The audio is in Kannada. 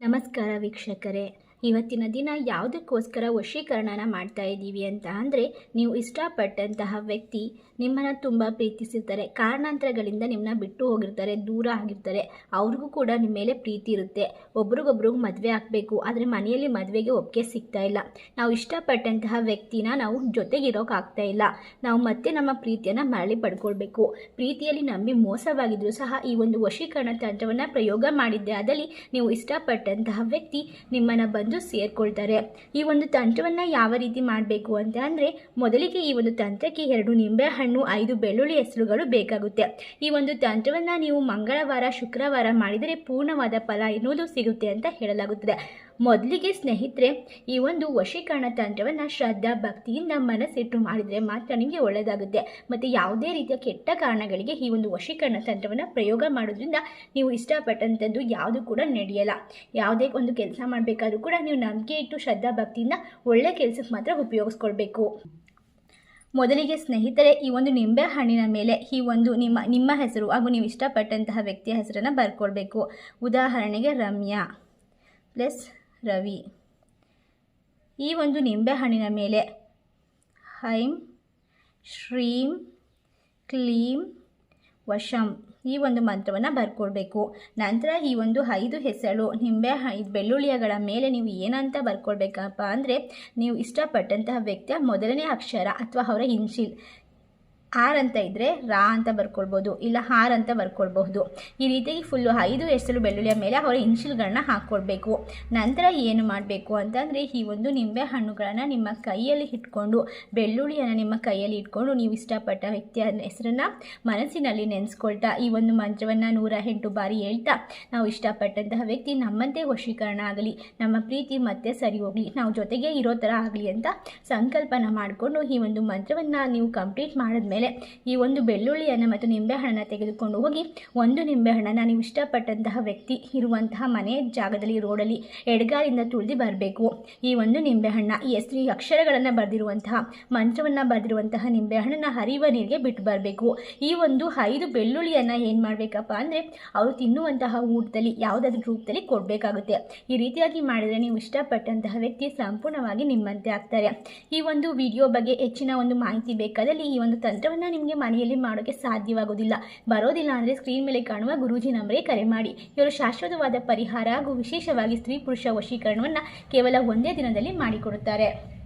ನಮಸ್ಕಾರ ವೀಕ್ಷಕರೇ. ಇವತ್ತಿನ ದಿನ ಯಾವುದಕ್ಕೋಸ್ಕರ ವಶೀಕರಣನ ಮಾಡ್ತಾ ಇದ್ದೀವಿ ಅಂತ ಅಂದರೆ ನೀವು ಇಷ್ಟಪಟ್ಟಂತಹ ವ್ಯಕ್ತಿ ನಿಮ್ಮನ್ನು ತುಂಬ ಪ್ರೀತಿಸಿರ್ತಾರೆ. ಕಾರಣಾಂತರಗಳಿಂದ ನಿಮ್ಮನ್ನ ಬಿಟ್ಟು ಹೋಗಿರ್ತಾರೆ, ದೂರ ಆಗಿರ್ತಾರೆ. ಅವ್ರಿಗೂ ಕೂಡ ನಿಮ್ಮ ಮೇಲೆ ಪ್ರೀತಿ ಇರುತ್ತೆ. ಒಬ್ರಿಗೊಬ್ರಿಗೂ ಮದುವೆ ಆಗಬೇಕು, ಆದರೆ ಮನೆಯಲ್ಲಿ ಮದುವೆಗೆ ಒಪ್ಪಿಗೆ ಸಿಗ್ತಾ ಇಲ್ಲ. ನಾವು ಇಷ್ಟಪಟ್ಟಂತಹ ವ್ಯಕ್ತಿನ ನಾವು ಜೊತೆಗಿರೋಕ್ಕಾಗ್ತಾ ಇಲ್ಲ. ನಾವು ಮತ್ತೆ ನಮ್ಮ ಪ್ರೀತಿಯನ್ನು ಮರಳಿ ಪಡ್ಕೊಳ್ಬೇಕು. ಪ್ರೀತಿಯಲ್ಲಿ ನಂಬಿ ಮೋಸವಾಗಿದ್ದರೂ ಸಹ ಈ ಒಂದು ವಶೀಕರಣ ತಂತ್ರವನ್ನು ಪ್ರಯೋಗ ಮಾಡಿದ್ದೆ. ಆದಲ್ಲಿ ನೀವು ಇಷ್ಟಪಟ್ಟಂತಹ ವ್ಯಕ್ತಿ ನಿಮ್ಮನ್ನು ಬಂದು ಸೇರ್ಕೊಳ್ತಾರೆ. ಈ ಒಂದು ತಂತ್ರವನ್ನು ಯಾವ ರೀತಿ ಮಾಡಬೇಕು ಅಂತ ಅಂದರೆ, ಮೊದಲಿಗೆ ಈ ಒಂದು ತಂತ್ರಕ್ಕೆ ಎರಡು ನಿಂಬೆಹಣ್ಣು ಐದು ಬೆಳ್ಳುಳ್ಳಿ ಹೆಸರುಗಳು ಬೇಕಾಗುತ್ತೆ. ಈ ಒಂದು ತಂತ್ರವನ್ನು ನೀವು ಮಂಗಳವಾರ, ಶುಕ್ರವಾರ ಮಾಡಿದರೆ ಪೂರ್ಣವಾದ ಫಲ ಎನ್ನುವುದು ಸಿಗುತ್ತೆ ಅಂತ ಹೇಳಲಾಗುತ್ತದೆ. ಮೊದಲಿಗೆ ಸ್ನೇಹಿತರೆ, ಈ ಒಂದು ವಶೀಕರಣ ತಂತ್ರವನ್ನು ಶ್ರದ್ಧಾ ಭಕ್ತಿಯಿಂದ ಮನಸ್ಸಿಟ್ಟು ಮಾಡಿದರೆ ಮಾತ್ರ ನಿಮಗೆ ಒಳ್ಳೆಯದಾಗುತ್ತೆ ಮತ್ತು ಯಾವುದೇ ರೀತಿಯ ಕೆಟ್ಟ ಕಾರಣಗಳಿಗೆ ಈ ಒಂದು ವಶೀಕರಣ ತಂತ್ರವನ್ನು ಪ್ರಯೋಗ ಮಾಡೋದ್ರಿಂದ ನೀವು ಇಷ್ಟಪಟ್ಟಂಥದ್ದು ಯಾವುದು ಕೂಡ ನಡೆಯಲ್ಲ. ಯಾವುದೇ ಒಂದು ಕೆಲಸ ಮಾಡಬೇಕಾದ್ರೂ ಕೂಡ ನೀವು ನಂಬಿಕೆ ಇಟ್ಟು ಶ್ರದ್ಧಾ ಭಕ್ತಿಯಿಂದ ಒಳ್ಳೆ ಕೆಲಸಕ್ಕೆ ಮಾತ್ರ ಉಪಯೋಗಿಸ್ಕೊಳ್ಬೇಕು. ಮೊದಲಿಗೆ ಸ್ನೇಹಿತರೆ, ಈ ಒಂದು ನಿಂಬೆ ಹಣ್ಣಿನ ಮೇಲೆ ಈ ಒಂದು ನಿಮ್ಮ ನಿಮ್ಮ ಹೆಸರು ಹಾಗೂ ನೀವು ಇಷ್ಟಪಟ್ಟಂತಹ ವ್ಯಕ್ತಿಯ ಹೆಸರನ್ನು ಬರ್ಕೊಳ್ಬೇಕು. ಉದಾಹರಣೆಗೆ ರಮ್ಯಾ ಪ್ಲಸ್ ರವಿ. ಈ ಒಂದು ನಿಂಬೆಹಣ್ಣಿನ ಮೇಲೆ ಹೈಂ, ಶ್ರೀಂ, ಕ್ಲೀಂ, ವಶಂ ಈ ಒಂದು ಮಂತ್ರವನ್ನು ಬರ್ಕೊಡ್ಬೇಕು. ನಂತರ ಈ ಒಂದು ಐದು ಹೆಸರು ನಿಂಬೆ ಐದು ಬೆಳ್ಳುಳ್ಳಿಯಗಳ ಮೇಲೆ ನೀವು ಏನಂತ ಬರ್ಕೊಡ್ಬೇಕಪ್ಪ ಅಂದರೆ ನೀವು ಇಷ್ಟಪಟ್ಟಂತಹ ವ್ಯಕ್ತಿಯ ಮೊದಲನೇ ಅಕ್ಷರ ಅಥವಾ ಅವರ ಇನ್ಶಿಲ್ ಆರ್ ಅಂತ ಇದ್ದರೆ ರಾ ಅಂತ ಬರ್ಕೊಳ್ಬೋದು, ಇಲ್ಲ ಹಾರ್ ಅಂತ ಬರ್ಕೊಳ್ಬಹುದು. ಈ ರೀತಿಯಾಗಿ ಫುಲ್ಲು ಐದು ಹೆಸರು ಬೆಳ್ಳುಳ್ಳಿಯ ಮೇಲೆ ಅವರ ಇನ್ಶಿಲ್ಗಳನ್ನ ಹಾಕ್ಕೊಳ್ಬೇಕು ನಂತರ ಏನು ಮಾಡಬೇಕು ಅಂತಂದರೆ ಈ ಒಂದು ನಿಂಬೆ ಹಣ್ಣುಗಳನ್ನು ನಿಮ್ಮ ಕೈಯಲ್ಲಿ ಇಟ್ಕೊಂಡು ಬೆಳ್ಳುಳ್ಳಿಯನ್ನು ನಿಮ್ಮ ಕೈಯಲ್ಲಿ ಇಟ್ಕೊಂಡು ನೀವು ಇಷ್ಟಪಟ್ಟ ವ್ಯಕ್ತಿಯ ಹೆಸರನ್ನು ಮನಸ್ಸಿನಲ್ಲಿ ನೆನೆಸ್ಕೊಳ್ತಾ, ಈ ಒಂದು ಮಂತ್ರವನ್ನು ನೂರ ಎಂಟು ಬಾರಿ ಹೇಳ್ತಾ, ನಾವು ಇಷ್ಟಪಟ್ಟಂತಹ ವ್ಯಕ್ತಿ ನಮ್ಮಂತೆ ವಶೀಕರಣ ಆಗಲಿ, ನಮ್ಮ ಪ್ರೀತಿ ಮತ್ತೆ ಸರಿ ಹೋಗಲಿ, ನಾವು ಜೊತೆಗೆ ಇರೋ ಥರ ಆಗಲಿ ಅಂತ ಸಂಕಲ್ಪನ ಮಾಡಿಕೊಂಡು ಈ ಒಂದು ಮಂತ್ರವನ್ನು ನೀವು ಕಂಪ್ಲೀಟ್ ಮಾಡಿದ್ಮೇಲೆ ಈ ಒಂದು ಬೆಳ್ಳುಳ್ಳಿಯನ್ನು ಮತ್ತು ನಿಂಬೆಹಣ್ಣನ್ನು ತೆಗೆದುಕೊಂಡು ಹೋಗಿ ಒಂದು ನಿಂಬೆಹಣ್ಣನ್ನು ನೀವು ಇಷ್ಟಪಟ್ಟಂತಹ ವ್ಯಕ್ತಿ ಇರುವಂತಹ ಮನೆ ಜಾಗದಲ್ಲಿ, ರೋಡಲ್ಲಿ, ಎಡಗಾಲಿಂದ ತುಳಿದು ಬರಬೇಕು. ಈ ಒಂದು ನಿಂಬೆಹಣ್ಣ, ಈ ಹೆಸರು ಈ ಅಕ್ಷರಗಳನ್ನು ಬರೆದಿರುವಂತಹ, ಮಂತ್ರವನ್ನು ಬರೆದಿರುವಂತಹ ನಿಂಬೆಹಣ್ಣನ್ನು ಹರಿಯುವ ನೀರಿಗೆ ಬಿಟ್ಟು ಬರಬೇಕು. ಈ ಒಂದು ಐದು ಬೆಳ್ಳುಳ್ಳಿಯನ್ನು ಏನು ಮಾಡಬೇಕಪ್ಪ ಅಂದರೆ ಅವರು ತಿನ್ನುವಂತಹ ಊಟದಲ್ಲಿ, ಯಾವುದಾದ್ರೂ ರೂಪದಲ್ಲಿ ಕೊಡಬೇಕಾಗುತ್ತೆ. ಈ ರೀತಿಯಾಗಿ ಮಾಡಿದರೆ ನೀವು ಇಷ್ಟಪಟ್ಟಂತಹ ವ್ಯಕ್ತಿ ಸಂಪೂರ್ಣವಾಗಿ ನಿಮ್ಮಂತೆ ಆಗ್ತಾರೆ. ಈ ಒಂದು ವಿಡಿಯೋ ಬಗ್ಗೆ ಹೆಚ್ಚಿನ ಒಂದು ಮಾಹಿತಿ ಬೇಕಾದಲ್ಲಿ ಈ ಒಂದು ತಂತ್ರವನ್ನು ನಿಮಗೆ ಮನೆಯಲ್ಲಿ ಮಾಡೋಕ್ಕೆ ಸಾಧ್ಯವಾಗೋದಿಲ್ಲ. ಬರೋದಿಲ್ಲ ಅಂದರೆ ಸ್ಕ್ರೀನ್ ಮೇಲೆ ಕಾಣುವ ಗುರೂಜಿ ನಂಬರಿಗೆ ಕರೆ ಮಾಡಿ. ಇವರು ಶಾಶ್ವತವಾದ ಪರಿಹಾರ ಹಾಗೂ ವಿಶೇಷವಾಗಿ ಸ್ತ್ರೀ ಪುರುಷ ವಶೀಕರಣವನ್ನು ಕೇವಲ ಒಂದೇ ದಿನದಲ್ಲಿ ಮಾಡಿಕೊಡುತ್ತಾರೆ.